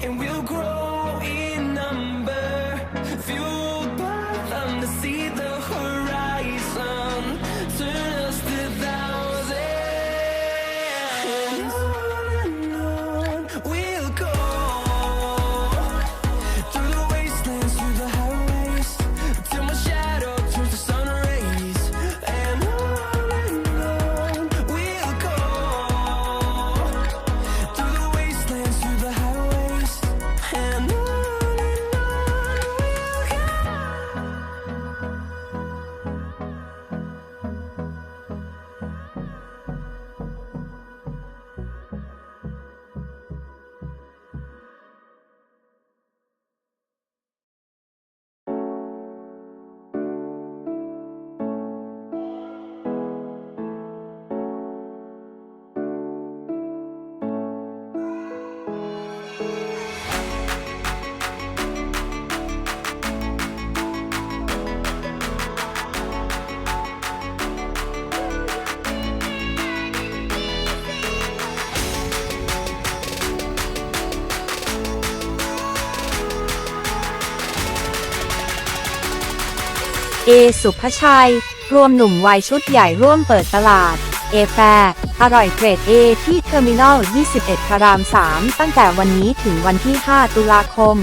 And we'll เอสุภชัย รวมหนุ่มวัยชุดใหญ่ร่วมเปิดตลาด เอแฟร์อร่อยเกรด A ที่เทอร์มินอล 21พระราม 3 ตั้งแต่วันนี้ถึงวันที่ 5 ตุลาคม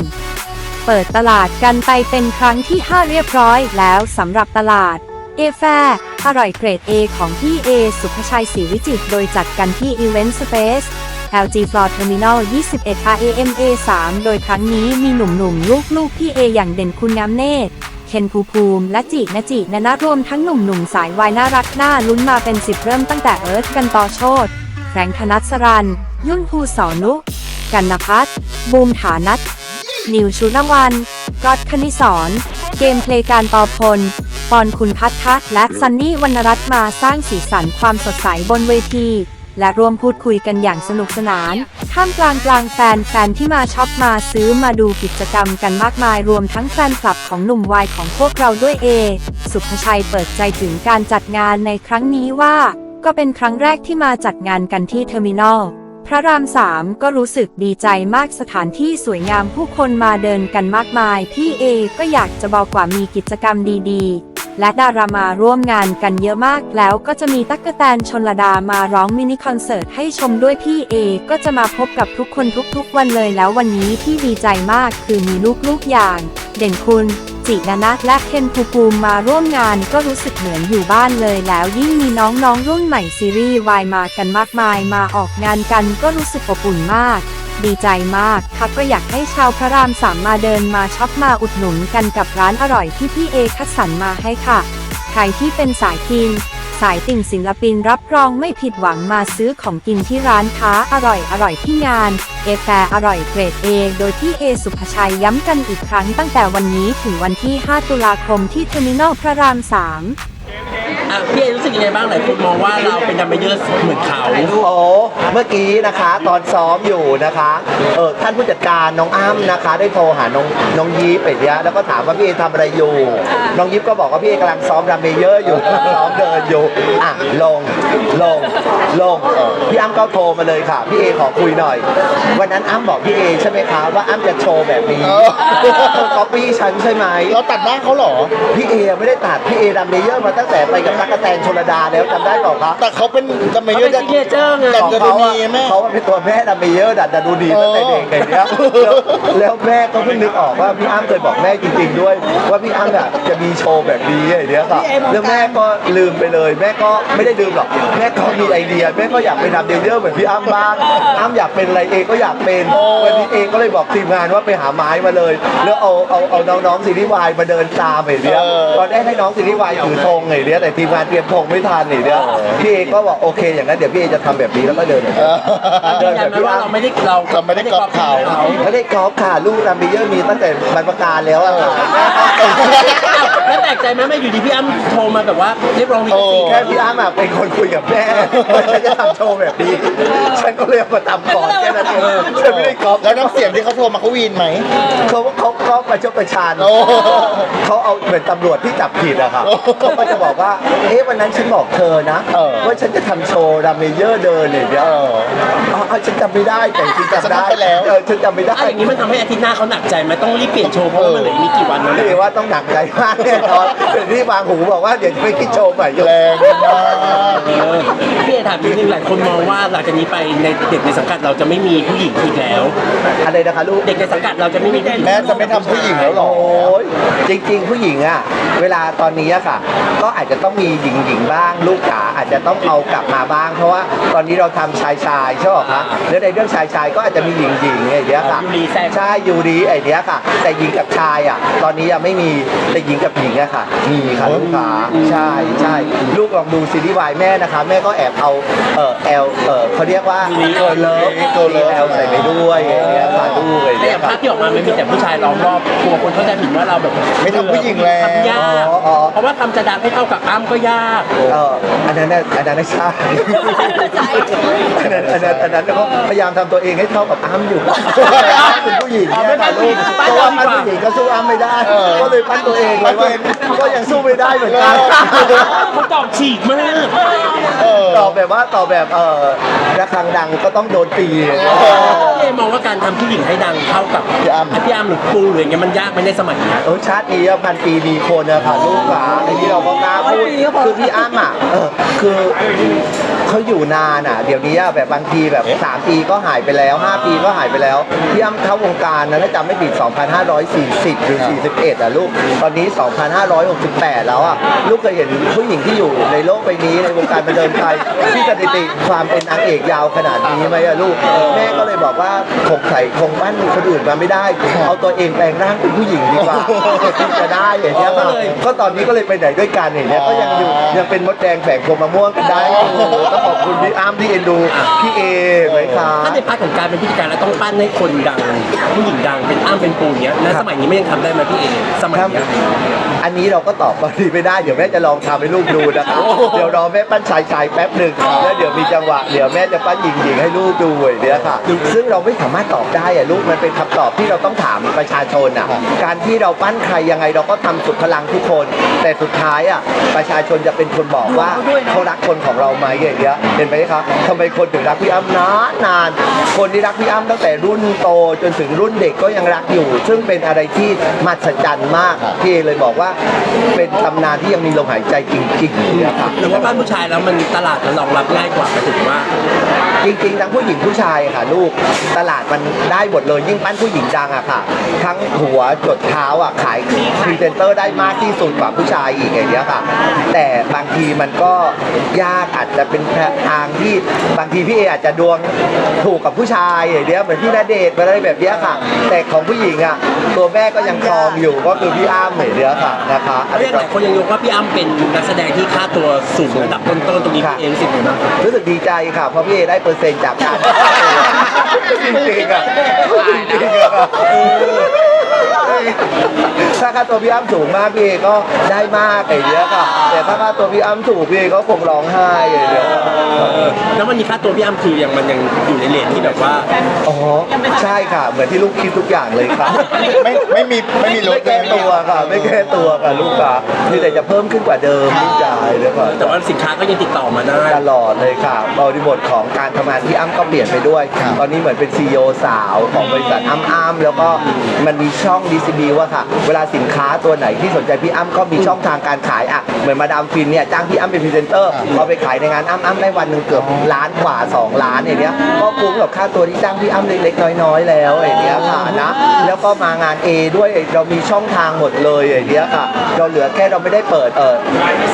เปิดตลาดกันไปเป็นครั้งที่ 5 เรียบร้อยแล้วสำหรับตลาด เอแฟร์อร่อยเกรด A ของพี่เอสุภชัยศรีวิจิตรโดยจัดกันที่ Event Space LG Floor Terminal 21 RAMA 3 โดยครั้งนี้มีหนุ่มๆ ลูกๆ พี่เออย่างเด่นคุณน้ำเนตร คนภูภูมิ และจินจินานะรวมทั้งหนุ่มๆสายวายน่ารักน่าลุ้นมาเป็นสิบเริ่มตั้งแต่เอิร์ธกันต่อโชตแฟรงค์ธนัสรัน ยุ่นภูสอนุ กันนพัฒน์บูมฐานัทนิวชุนวันกอดคณิสรเกมเพลย์การปอพล ปอนคุณพัฒน์และซันนี่วรรณรัตน์มาสร้างสีสันความสดใสบนเวที และร่วมพูดคุยกันอย่างสนุกสนาน ท่ามกลางกลางแฟนแฟนที่มาช็อปมาซื้อมาดูกิจกรรมกันมากมายรวมทั้งแฟนคลับของหนุ่มวายของพวกเราด้วยเอ สุภชัยเปิดใจถึงการจัดงานในครั้งนี้ว่า ก็เป็นครั้งแรกที่มาจัดงานกันที่เทอร์มินอลพระรามสามก็รู้สึกดีใจมากสถานที่สวยงามผู้คนมาเดินกันมากมาย พี่เอก็อยากจะบอกว่ามีกิจกรรมดีๆ และดารามาร่วมงานกันเยอะมาก แล้วก็จะมีตั๊กแตนชนลดามาร้องมินิคอนเสิร์ตให้ชมด้วยพี่เอ ก็จะมาพบกับทุกคนทุกๆ วันเลยแล้ววันนี้ที่ดีใจมากคือมีลูกๆอย่าง เด่นคุณจินานัทและเคนภูภูมิมาร่วมงานก็รู้สึกเหมือนอยู่บ้านเลยแล้วยิ่งมีน้องๆรุ่นใหม่ซีรีส์วายมากันมากมายมาออกงานกันก็รู้สึกอบอุ่นมาก ดีใจมากค่ะก็อยากให้ชาวพระรามสามมาเดินมาช็อปมาอุดหนุนกันกับร้านอร่อยที่พี่เอคัดสรรมาให้ค่ะ ใครที่เป็นสายกิน สายติ่งศิลปินรับรองไม่ผิดหวังมาซื้อของกินที่ร้านค้าอร่อยอร่อยที่งานเอแฟร์อร่อยเกรดเอโดยที่เอสุภชัยย้ำกันอีกครั้งตั้งแต่วันนี้ถึงวันที่ 5 ตุลาคมที่เทอร์มินอลพระราม3 อะพี่เอรู้สึกยังไงบ้างหลายคนมองว่าเราเป็นดัมเบลเยอร์เหมือนเขาโอ้เมื่อกี้นะคะตอนซ้อมอยู่นะคะเออท่านผู้จัดการน้องอ้ำนะคะ ได้โทรหาน้องน้องยิปไปเนี้ยแล้วก็ถามว่าพี่เอทำอะไรอยู่ น้องยิปก็บอกว่าพี่เอกำลังซ้อมรัมเมเยอร์อยู่ซ้อมเดินอยู่อะลงลงลงพี่อ้ำก็โทรมาเลยค่ะ พี่เอขอคุยหน่อย วันนั้นอ้ำบอกพี่เอใช่ไหมคะว่าอ้ำจะโชว์แบบนี้เธอก๊อปปี้ฉันใช่ไหมเราตัดหน้าเขาเหรอพี่เอไม่ได้ตัดพี่เอรัมเมเยอร์มาตั้งแต่ไปกับตั๊กแตนชลดาแล้วจำได้เปล่าคะแต่เขาเป็นจะไม่เขาเยเป็อะนจะซิกเนเจอร์ไงแต่ของจะเขาดูอะดีแม่เขาเป็นตัวแม่ดัมเบลเยอร์ดัดดูดีตั้งแต่เด็กไงเนี้ยแล้วแล้วแม่ก็เพิ่งนึกออกว่าพี่อ้ำเคยบอกแม่จริง ๆ ด้วย ว่าพี่อ้ำแบบจะมีโชว์แบบนี้ไอ้เนี้ยค่ะแล้วแม่ก็ลืมไปเลย แม่ก็ไม่ได้ลืมหรอกแม่ก็มีไอเดียแม่ก็อยากเป็นดัมเบลเยอร์เหมือนพี่อ้ำบ้างอ้ำอยากเป็นอะไรเองก็อยากเป็นวันนี้เองก็เลยบอกทีมงานว่าไปหาไม้มาเลย แล้วเอาเอาเอาน้องๆซีรีส์วายมาเดินตามไอ้เนี้ยเออตอนแรกให้น้องซีรีส์วายถือธงไอ้เนี้ยแต่ทีมงานเตรียมธงไม่ทันไอ้เนี้ยพี่เอก็บอกโอเคอย่างนั้นเดี๋ยวพี่เอจะทำแบบนี้แล้วก็เดินอย่างเอนี้อยืนยันไหมว่าเราไม่ได้เราเราไม่ได้ก๊อปเขา ไม่ได้กอล์ฟค่ะลูกรัมเบเยอร์มีตั้งแต่บรรพการแล้วอะค่ะแล้วแปลกใจไหมแม่อยู่ดีพี่อ้ำโทรมาแบบว่าเรียกร้องลิขสิทธิ์แค่พี่อ้ำอะเป็นคนคุยกับแม่ว่าฉันจะทำโชว์แบบนี้ ฉันก็เลยเอามาทำก่อนแค่นั้นเองฉันไม่ได้กอล์ฟ แล้วน้ำเสียงที่เขาโทรมาเขาวีนไหม เขาเขาเขาประชดประชันโอ้ เขาเอาเหมือนตำรวจที่จับผิดอะค่ะเขาก็จะบอกว่าเอ๊ะวันนั้นฉันบอกเธอนะเออ ว่าฉันจะทำโชว์รัมเบเยอร์เดินเนี่ยเดี๋ยวเอออ๋ออ๋อฉันจำไม่ได้แต่จริงๆจำได้ฉันทำไปแล้ว เออฉันจำไม่ได้ อะอย่างนี้มันทำให้อาทิตย์หน้าเขาหนักใจไหมต้องรีบเปลี่ยนโชว์เพราะว่ามันเหลือมีกี่วันแล้วเรียนะกว่าต้องหนักใจมากแน่นอนเป็นที่บางหูบอกว่าเดี๋ยวจะไปคิดโชว์ใหม่อยู่แรงมากเออพี่เอถามนิดนึงหลายคนมองว่าหลังจากนี้ไปในเด็กในสังกัดเราจะไม่มีผู้หญิงอีกแล้ว อะไรนะคะลูก เด็กในสังกัดเราจะไม่มีผู้หญิงแม่จะไม่ทำผู้หญิงแล้วเหรอ โอ้ยจริงๆ ผู้หญิงอะเวลาตอนนี้อะค่ะ ก็อาจจะต้องมีหญิงหญิงๆบ้างลูกจ๋าอาจจะต้องเอากลับมาบ้าง เพราะว่าตอนนี้เราทำชายชายๆใช่ไหมคะแล้วในเรื่องชายชายๆก็อาจจะมีหญิงหญิงๆไอ้เนี้ยค่ะยูรีแทรก ใช่ยูรีไอ้เนี้ยค่ะ แต่หญิงกับชายอะตอนนี้ยังไม่มีแต่หญิงกับหญิงอะค่ะ มีค่ะลูกค้าใช่ใช่ลูกลองดูซีรีส์วายแม่นะคะ แม่ก็แอบเอาเออแอลเออเขาเรียกว่ายูริเออเลิฟเกิร์ลเลิฟแอลใส่ไปด้วยไอ้เนี้ยค่ะลูกไอ้แต่เนี้อยย่างค่ะ ภาพที่ออกมามันมีแต่ผู้ชายล้อมรอบกลัวคนเข้าใจผิดว่าเราแบบไม่ทำผู้หญิงแล้ว ทำยากอ๋ออ๋อ เพราะว่าทำจะดังให้เท่ากับอ้ำก็ยากเอออันนั้นน่ะอันนั้นน่ะใช่อันนั้นอันนั้นอันนั้นก็พยายามทำตัวเองให้เท่ากับอ้ำอยู่อ้ำเป็นผู้หญิงเนี่ยค่ะลูกเพราะว่าอ้ำผู้หญิงก็สู้อ้ำไม่ได้เออก็เลยปั้นตัวเองไว้ว่าก็ยังสู้ไม่ได้เหมือนกันเขาตอบฉีกมากเออตอบแบบว่าตอบแบบเออระฆังดังก็ต้องโดนตีพี่เอมองว่าการทำผู้หญิงให้ดังเท่ากับพี่อ้ำพี่อ้ำหรือปูหรืออย่างเงี้ยมันยากไหมในสมัยเนี้ยเออชาตินี้อะพันปีมีคนอะค่ะลูกหลานในที่เราก็กล้าพูดคือพี่อ้ำอะเออคือ เขาอยู่นานอะ เดี๋ยวนี้อะแบบบางทีแบบ3ปีก็หายไปแล้ว 5 ปีก็หายไปแล้วพี่อ้ำเข้าวงการนะถ้าจำไม่ผิด 2540 หรือ 41อะลูกตอนนี้ 2568 แล้วอะลูกเคยเห็นผู้หญิงที่อยู่ในโลกใบนี้ในวงการบันเทิงไทยที่สถิติความเป็นนางเอกยาวขนาดนี้ไหมอะลูกแม่ก็เลยบอกว่าคงใส่คงปั้นคนอื่นมาไม่ได้ เอาตัวเองแปลงร่างเป็นผู้หญิงดีกว่าที่จะได้อย่างเงี้ยค่ะก็ตอนนี้ก็เลยไปไหนด้วยกันอย่างเงี้ยก็ยังอยู่ยังเป็นมดแดงแฝงพวงมะม่วงกันได้อยู่ต้องขอบคุณพี่อ้ำที่เอ็นดูพี่เอไหมคะถ้าในพาร์ทของการเป็นผู้จัดการแล้วต้องปั้นให้คนดังผู้หญิงดังเป็นอ้ำเป็นปูอย่างเงี้ยแล้วสมัยนี้ไม่ยังทำได้ไหมพี่เอสมัยเนี้ยอันนี้เราก็ตอบตอนนี้ไม่ได้เดี๋ยวแม่จะลองทำให้ลูกดูนะคะเดี๋ยวรอแม่ปั้นชายชายแป๊บหนึ่งแล้วเดี๋ยวมีจังหวะเดี๋ยวแม่จะปั้นหญิงหญิงให้ลูกดูไอ้เนี้ยค่ะ ซึ่งเราเราไม่สามารถตอบได้อะลูกมันเป็นคำตอบที่เราต้องถามประชาชนอะการที่เราปั้นใครยังไงเราก็ทำสุดพลังทุกคน แต่สุดท้ายอะประชาชนจะเป็นคนบอกว่าเขารักคนของเราไหมอย่างเงี้ยเห็นไหมครับทำไมคนถึงรักพี่อ้ำนานนาน คนที่รักพี่อ้ำตั้งแต่รุ่นโตจนถึงรุ่นเด็กก็ยังรักอยู่ ซึ่งเป็นอะไรที่มหัศจรรย์มากพี่เอเลยบอกว่า เป็นตำนานที่ยังมีลมหายใจจริงๆนะครับหรือว่าบ้านผู้ชายแล้วมันตลาดมันรองรับง่ายกว่าหมายถึงว่า จริงๆทั้งผู้หญิงผู้ชายค่ะลูกตลาดมันได้หมดเลยยิ่งปั้นผู้หญิงดังอะค่ะ ทั้งหัวจดเท้าอะขายพรีเซนเตอร์ได้มากที่สุดกว่าผู้ชายอีกอย่างเงี้ยค่ะ แต่บางทีมันก็ยากอาจจะเป็นทางที่บางทีพี่เออาจจะดวงถูกกับผู้ชายอย่างเงี้ยเหมือนพี่ณเดชน์อะไรแบบเนี้ยค่ะ แต่ของผู้หญิงอะตัวแม่ก็ยังครองอยู่ก็คือพี่อ้ำอย่างเงี้ยค่ะนะคะเรียกหลายคนยังยกว่าพี่อ้ำเป็นนักแสดงที่ค่าตัวสูงระดับต้นๆตรงนี้พี่เอรู้สึกยังไงบ้างรู้สึกดีใจค่ะ เพราะพี่เอได้เปอร์เซ็นต์จากการจริงๆอะจริงๆอะถ้าค่าตัวพี่อ้ำสูงมากพี่เอก็ได้มากอย่างเงี้ยค่ะ แต่ถ้าค่าตัวพี่อ้ำถูกพี่เอก็คงร้องไห้อย่างเงี้ยค่ะแล้ววันนี้ค่าตัวพี่อ้ำคือยังมันยังอยู่ในเลทที่แบบว่า อ๋อใช่ค่ะ เหมือนที่ลูกคิดทุกอย่างเลยค่ะไม่ไม่มีไม่มีลดไม่แก้ตัวค่ะ ไม่แก้ตัวค่ะลูกค่ะมีแต่จะเพิ่มขึ้นกว่าเดิมลูกชายเลยค่ะแต่ว่าสินค้าก็ยังติดต่อมาได้ตลอดเลยค่ะบริบทของการทำงานที่อ้ำก็เปลี่ยนไปด้วย ตอนนี้เหมือนเป็นซีอสาวของบริษัทอ้ำอ้ำแล้วก็มันมีช่องดีซีบีว่าค่ะ เวลาสินค้าตัวไหนที่สนใจพี่อ้ำก็มีช่องทางการขายอะเหมือนมาดามฟินเนี่ยจ้างพี่อ้ำเป็นพรีเซนเตอร์เอาไปขายในงานอ้ำอ้ำได้วันหนึ่งเกือบล้านกว่า 2 ล้านอย่างเงี้ยก็คุ้มกับค่าตัวที่จ้างพี่อ้ำเล็กๆน้อยๆแล้วอย่างเงี้ยค่ะนะแล้วก็มางาน A ด้วยเรามีช่องทางหมดเลยอย่างเงี้ยค่ะ เราเหลือแค่เราไม่ได้เปิดเออ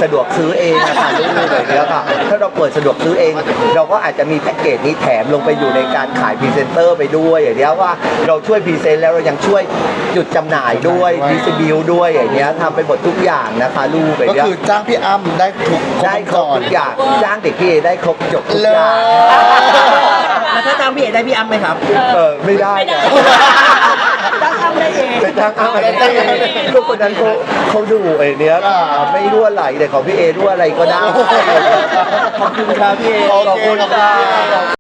สะดวกซื้อเองนะคะลูกๆอย่างเงี้ยค่ะถ้าเราเปิดสะดวกซื้อเอง เราก็อาจจะมีแพ็กเกจนี้แถมลงไปอยู่ในการขายพรีเซนเตอร์ไปด้วยอย่างเงี้ยว่าเราช่วยพรีเซนต์แล้วเรายังช่วยจุดจำหน่ายด้วยดิสบิวด้วยอย่างเงี้ยทำไปหมดทุกอย่างนะคะลูกอย่างก็เงี้ยคือจ้างพี่อ้ำได้ทุกได้ครบทุกอย่างจ้างเด็กพี่เอได้ครบจบทุกเลอย่างยแล้วถ้าจ้างพี่เอได้พี่อ้ำไหมครับ เออไม่ได้เนี่ยจ้างทำได้เองเป็นทางอ้างอะไรลูกคนนั้นเขาเขาดูไอ้เนี้ยไม่รั่วไหลแต่ของพี่เอรั่วอะไรก็ได้ขอบคุณครับพี่เอ โอเคขอบคุณขอบคุณคครัรับบ